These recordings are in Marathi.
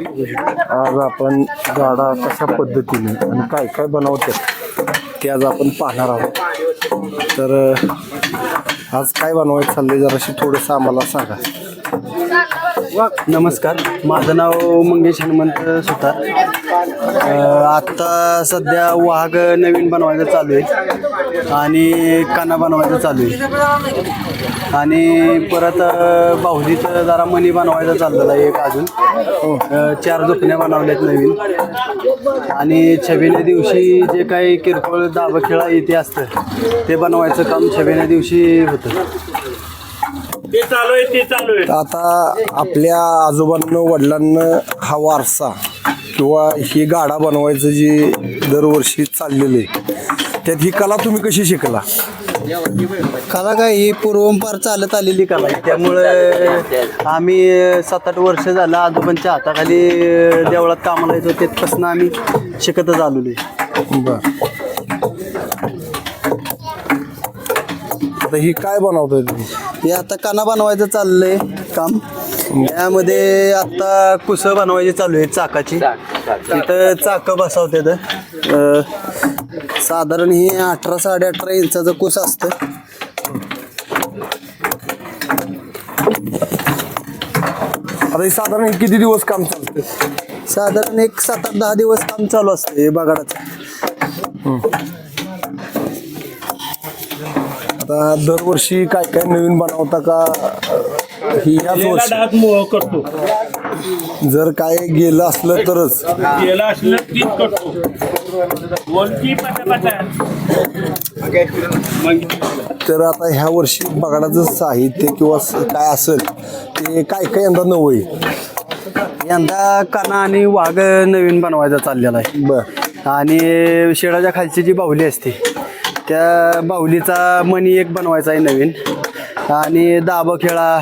आज आपण गाडा कशा पद्धतीने आणि काय काय बनवतात ते आज आपण पाहणार आहोत. तर आज काय बनवायचं चाललंय जराशी थोडंसं आम्हाला सांगा. नमस्कार. माझं नाव मंगेश हनुमंत सुतार. आत्ता सध्या वाघ नवीन बनवायचं चालू आहे आणि काना बनवायचं चालू आहे. आणि परत बाहुलीत जरा मणी बनवायचं चाललेलं आहे एक अजून. चार झोपण्या बनवल्यात नवीन. आणि छबिन्या दिवशी जे काही किरकोळ दाब खेळा इथे असतं ते बनवायचं काम छबिन्या दिवशी होतं. ते चालू आहे ते चालू आहे. तर आता आपल्या आजोबांना वडिलांना हा वारसा किंवा ही गाडा बनवायचं जे दरवर्षी चाललेलं आहे त्यात ही कला तुम्ही कशी शिकला? कला काय ही पूर्वंपार चालत आलेली कला आहे. त्यामुळे आम्ही सात आठ वर्ष झालं आजोबांच्या हाताखाली देवळात कामाला येतो तिथपासून आम्ही शिकतच आलेलो आहे. बर. आता ही काय बनवतोय तुम्ही? हे आता काना बनवायचं चाललंय काम. यामध्ये आता कुसं बनवायची चालू आहे चाकाची. तिथं चाकं बसवते साधारण ही अठरा साडे अठरा इंचाचं कुस असतं. आता ही साधारण हे किती दिवस काम चालतं? साधारण एक सात आठ दहा दिवस काम चालू असतं हे बगाडाचं. आता दरवर्षी काय काय नवीन बनवता का? ही गेला वर्षी. करतो. जर काय गेलं असलं तरच. गेला असलं तीच करतो. तर आता ह्या वर्षी बगाडाचं साहित्य किंवा स- काय असेल ते काय काय यंदा नवं आहे यंदा काना आणि वाघ नवीन बनवायचा चाललेला आहे. बर. आणि शेळाच्या खालची जी बाहुली असते त्या बाहुलीचा मणी एक बनवायचा आहे नवीन. आणि दाबा खेळा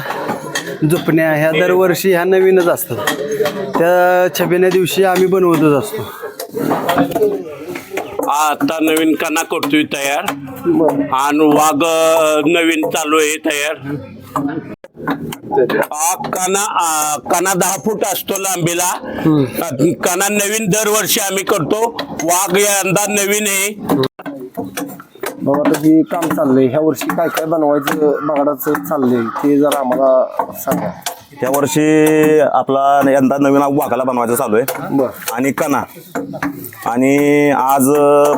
झुपण्या ह्या दरवर्षी ह्या नवीनच असतात. त्या छबिन्या दिवशी आम्ही बनवतच असतो. आता नवीन कणा करतोय तयार आणि वाघ नवीन चालू आहे तयार. कणा कणा दहा फूट असतो लांबीला. कणा नवीन दरवर्षी आम्ही करतो. वाघ यंदा नवीन आहे. मग आता हे काम चाललंय. ह्या वर्षी काय काय बनवायचं बगाडाचं चाललंय ते जरा आम्हाला सांगा. या वर्षी आपला यंदा नवीन वाघाला बनवायचं चालू आहे. बर. आणि कणा. आणि आज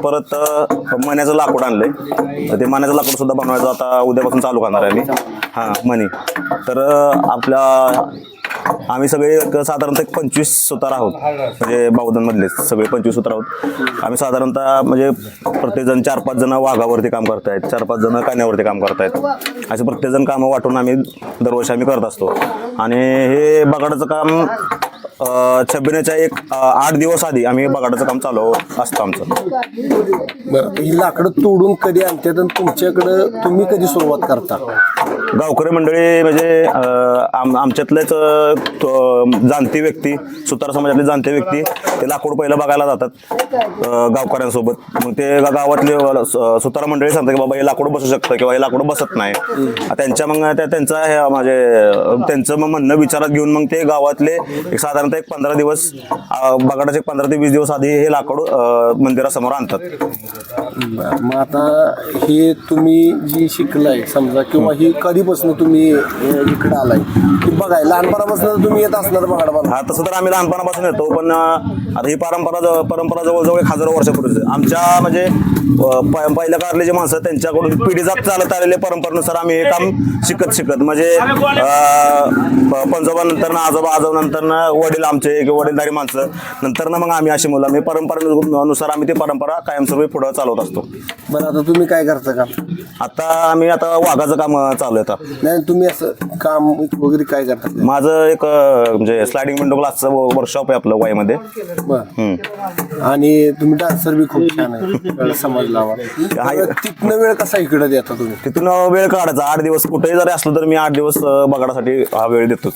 परत मण्याचं लाकूड आणलंय. तर ते मण्याचं लाकूड सुद्धा बनवायचं आता उद्यापासून चालू करणार आहे मी. हां मणी. तर आपल्या आम्ही सगळे साधारणतः एक पंचवीस सुतार आहोत. म्हणजे बावधनमधले सगळे पंचवीस सुतार आहोत. आम्ही साधारणतः म्हणजे प्रत्येकजण चार पाच जण वाघावरती काम करतायत चार पाच जण कान्यावरती काम करतायत. असे प्रत्येकजण कामं वाटून आम्ही दरवर्षी आम्ही करत असतो. आणि हे बगाडाचं काम छबिनेच्या एक अ, आठ दिवस आधी आम्ही बगाडाचं काम चालू असतं आमचं. बर ही लाकडं तोडून कधी आणतात आणि तुमच्याकडं तुम्ही कधी सुरुवात करता? गावकरी मंडळी म्हणजे अ, आम आमच्यातलेच अ, तो- जाणती व्यक्ती सुतार समाजातले जाणते व्यक्ती ते लाकूड पहिलं बघायला जातात अ, गावकऱ्यांसोबत. मग ते गा- गावातले सु- सुतार मंडळी सांगतात की बाबा हे लाकूड बसू शकतं किंवा हे लाकूड बसत नाही. त्यांच्या मग त्या त्यांचा हे म्हणजे अ, त्यांचं मग म्हणणं विचारात घेऊन मग ते गावातले एक साधारणतः एक पंधरा दिवस बगाडाचे एक पंधरा ते वीस दिवस आधी हे लाकूड अ, मंदिरासमोर आणतात बर मग आता हे तुम्ही जी शिकलाय समजा किंवा ही कधीपासून तुम्ही अ, इकडे आलाय की बघाय लहानपणापासून तुम्ही येत असणार बघा हा तसं तर आम्ही लहानपणापासून येतो पण अं, आता ही परंपरा परंपरा जवळजवळ एक हजारो वर्षापूर्वीच आहे. आमच्या म्हणजे अं, प- पहिल्या काळातले जे माणसं त्यांच्याकडून पिढी जात चालत आलेल्या परंपरेनुसार आम्ही हे काम शिकत शिकत म्हणजे पंजोबा नंतर आजोबा आजोबा नंतर वडील आमचे किंवा वडीलधारी माणसं. नंतर ना मग आम्ही अशी मुलं आम्ही परंपरेनुसार आम्ही ती परंपरा कायमस्वरूपी पुढे चालवत असतो. बरं आता तुम्ही काय करता का? आता आम्ही आता वाघाचं काम चालू आहे आता. नाही तुम्ही असं काम वगैरे काय करता? माझं एक अं, म्हणजे स्लायडिंग विंडो क्लासचं वर्कशॉप आहे आपलं बर. हम्म. आणि तुम्ही डान्सर बी खूप छान आहे समाज लावा हाय. तिथनं वेळ कसा इकडे देता तुम्ही? तिथून वेळ काढायचा. आठ दिवस कुठेही जरी असलं तर मी आठ दिवस अं, बघण्यासाठी हा वेळ देतोच.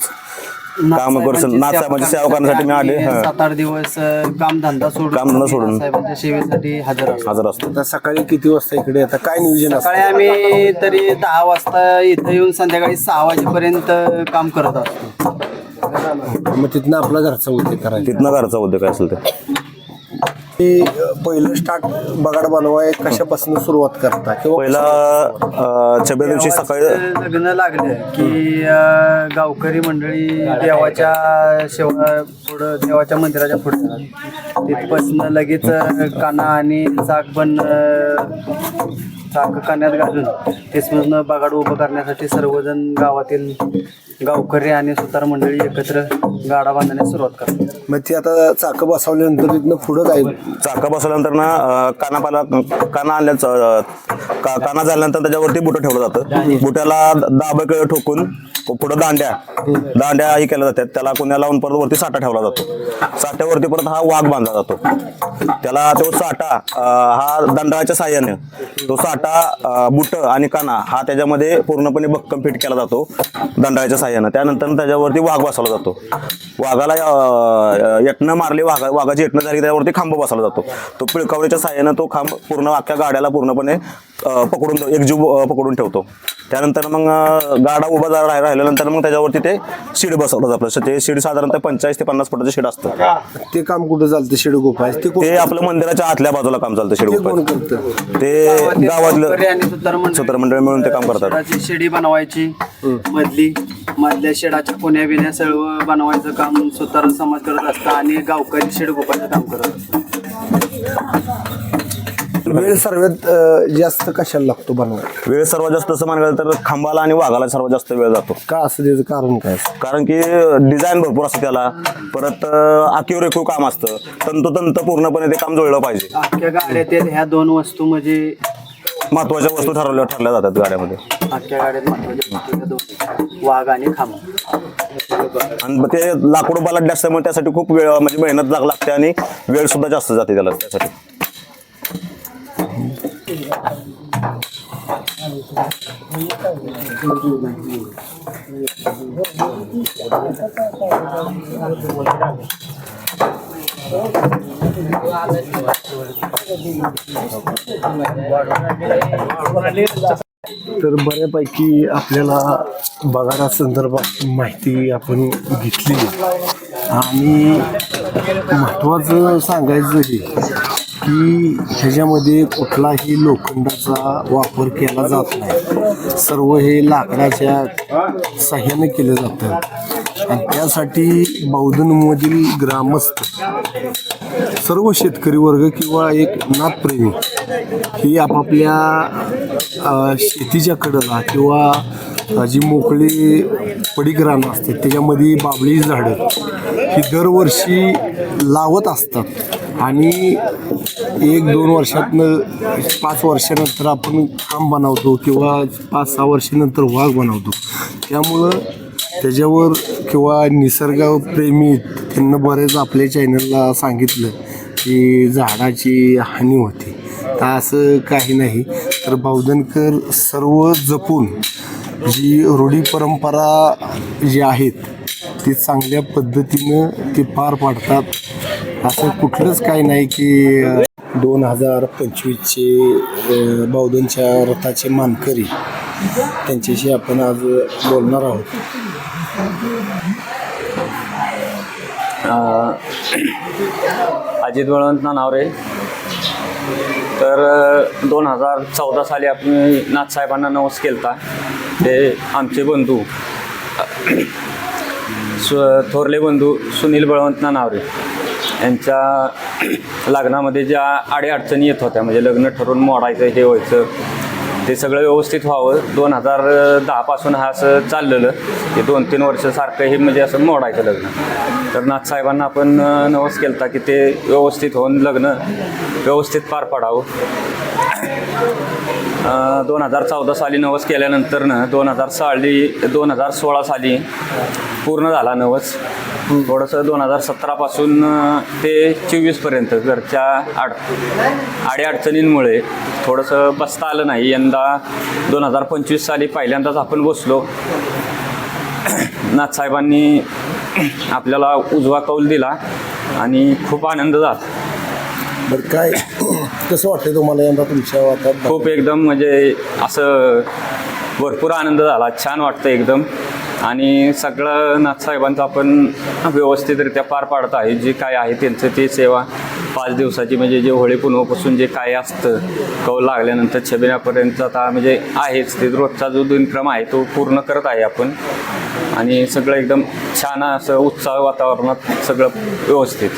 काम करू नाच म्हणजे सेवा करण्यासाठी मी आले सात आठ दिवस काम धंदा सोडून कामधंदा सोडून. साहेबांच्या सेवेसाठी हजर असतो. हजर असतो. आता सकाळी किती वाजता इकडे येता? काय नियोजन असतं? सकाळी आम्ही तरी दहा वाजता इथं येऊन संध्याकाळी सहा वाजेपर्यंत काम करत असतो. मग तिथनं आपला घरचा उद्योग करायचा. तिथनं घरचा उद्योग काय असेल ते. ते पहिलं स्टार्ट बगाड बनवाय कशापासून सुरुवात करता? किंवा पहिला छब्या दिवशी सकाळी लग्न लागले की अं, गावकरी मंडळी देवाच्या शेवा पुढं देवाच्या मंदिराच्या पुढे तिथपासून लगेच अं, काना आणि चाक पण अं, चाक कान्यात घालून तिथपासून बगाड उभं करण्यासाठी सर्वजण गावातील गावकरी आणि सुतार मंडळी एकत्र गाडा बांधण्यास सुरुवात करतात. मग ते आता चाक बसवल्यानंतर तिथनं पुढं काय? चाका बसवल्यानंतर ना अं, कानापाला काना आणल्याच अं, का- काना झाल्यानंतर त्याच्यावरती बुटं ठेवलं जातं. बुट्याला दाबक ठोकून पुढं दांड्या. दांड्या ही केल्या जातात. त्याला कुण्या लावून परत वरती साठा ठेवला जातो. साठ्यावरती परत हा वाघ बांधला जातो. त्याला तो साठा अं, हा दंडाच्या साह्याने तो साठा बुट आणि काना हा त्याच्यामध्ये पूर्णपणे भक्कम फिट केला जातो दंडाच्या साह्यानं. त्यानंतर त्याच्यावरती वाघ बसवला जातो. वाघाला अं, यत्न मारली वाघा वाघाची यत्न झाली त्यावरती खांब बसवला जातो. तो पिळकावडीच्या साह्यानं तो खांब पूर्ण अख्ख्या गाड्याला पूर्णपणे पकडून एकजीव पकडून ठेवतो. त्यानंतर मग गाडा उभा राहि- राहिल्यानंतर मग त्याच्यावरती ते शीड बसवलं जातं. ते शीड साधारणतः पंचेचाळीस ते पन्नास फुटाचं शीड असतं. ते काम कुठं चालतं शेड गोपाय ते आपलं मंदिराच्या आतल्या बाजूला काम चालतं शीड. करतं? ते गावातील सुतार मंडळी. मिळून ते काम करतात. शेडी बनवायची. मधली मधल्या शेडाच्या कोण्या बिण्या सर्व बनवायचं. काम सुतार समाज करत असतं आणि गावकरी शेड गोपायचं काम करत असतं. वेळ सर्वात अं, जास्त कशाला लागतो बनवायला? वेळ सर्वात जास्त असं म्हणायला गेलं तर खांबाला आणि वाघाला सर्वात जास्त वेळ जातो. का असं त्याचं कारण काय कारण की डिझाईन भरपूर असतं त्याला. परत आखीव रेखीव काम असतं. तंतोतंत पूर्णपणे ते काम जुळलं पाहिजे. अख्ख्या गाड्यातील ह्या दोन वस्तू म्हणजे महत्त्वाच्या वस्तू ठरवल्या ठरल्या जातात गाड्यामध्ये. अख्ख्या गाड्यात महत्त्वाच्या वस्तू ह्या दोन. वाघ आणि खांब. आणि मग ते लाकूड बलाढ्य असल्यामुळे त्यासाठी खूप वेळ म्हणजे मेहनत लाग लागते आणि वेळ सुद्धा जास्त जाते त्याला त्यासाठी. तर बऱ्यापैकी आपल्याला बगाडा संदर्भात माहिती आपण घेतली. आणि महत्त्वाचं सांगायचं हे की ह्याच्यामध्ये कुठलाही लोखंडाचा वापर केला जात नाही. सर्व हे लाकडाच्या साह्याने केलं जातं. आणि त्यासाठी बौद्धनमधील ग्रामस्थ सर्व शेतकरी वर्ग किंवा एक नाथप्रेमी ही आपापल्या शेतीच्या कडेला किंवा जी मोकळी पडीक रानं असते त्याच्यामध्ये बाबळी झाडं ही दरवर्षी लावत असतात. आणि एक दोन वर्षातनं पाच वर्षानंतर आपण खांब बनवतो किंवा पाच सहा वर्षानंतर वाघ बनवतो. त्यामुळं त्याच्यावर किंवा निसर्गप्रेमी त्यांना बरेच आपल्या चॅनलला सांगितलं की झाडाची हानी होते. तर असं काही नाही. तर बावधनकर सर्व जपून जी रूढी परंपरा जी आहेत ती चांगल्या पद्धतीनं ते पार पाडतात. असं कुठलंच काही नाही की दोन हजार पंचवीसचे बावधनच्या रथाचे मानकरी त्यांच्याशी आपण आज बोलणार आहोत. अजित बळवंत नावरे तर दोन हजार चौदा साली आपण नाथसाहेबांना नवस केलता. ते आमचे बंधू सु थोरले बंधू सुनील बळवंत नावरे. यांच्या लग्नामध्ये ज्या अडीअडचणी येत होत्या म्हणजे लग्न ठरवून मोडायचं हे व्हायचं ते सगळं व्यवस्थित व्हावं. दोन हजार दहापासून हा असं चाललेलं. ते दोन तीन वर्ष सारखं हे म्हणजे असं मोडायचं लग्न. तर नाथसाहेबांना आपण नवस केलता की ते व्यवस्थित होऊन लग्न व्यवस्थित पार पाडावं. दोन हजार चौदा साली नवस केल्यानंतरनं दोन हजार साली दोन हजार सोळा साली पूर्ण झाला नवस. थोडंसं दोन हजार सतरापासून ते चोवीसपर्यंत घरच्या आड अडीअडचणींमुळे थोडंसं बसता आलं नाही. यंदा दोन हजार पंचवीस साली पहिल्यांदाच आपण बसलो. नाथसाहेबांनी आपल्याला उजवा कौल दिला आणि खूप आनंद झाला. बरं काय कसं वाटतंय तुम्हाला यंदा तुमच्या वाटात खूप एकदम म्हणजे असं भरपूर आनंद झाला छान वाटतं एकदम. आणि सगळं नाथसाहेबांचं आपण व्यवस्थितरित्या पार पाडत आहे जे काय आहे त्यांचं ते सेवा. पाच दिवसाची म्हणजे जे होळी पुनवापासून जे काय असतं कौल लागल्यानंतर छबिनापर्यंत आता म्हणजे आहेच. ते रोजचा जो दिनक्रम आहे तो पूर्ण करत आहे आपण. आणि सगळं एकदम छान असं उत्साह वातावरणात सगळं व्यवस्थित.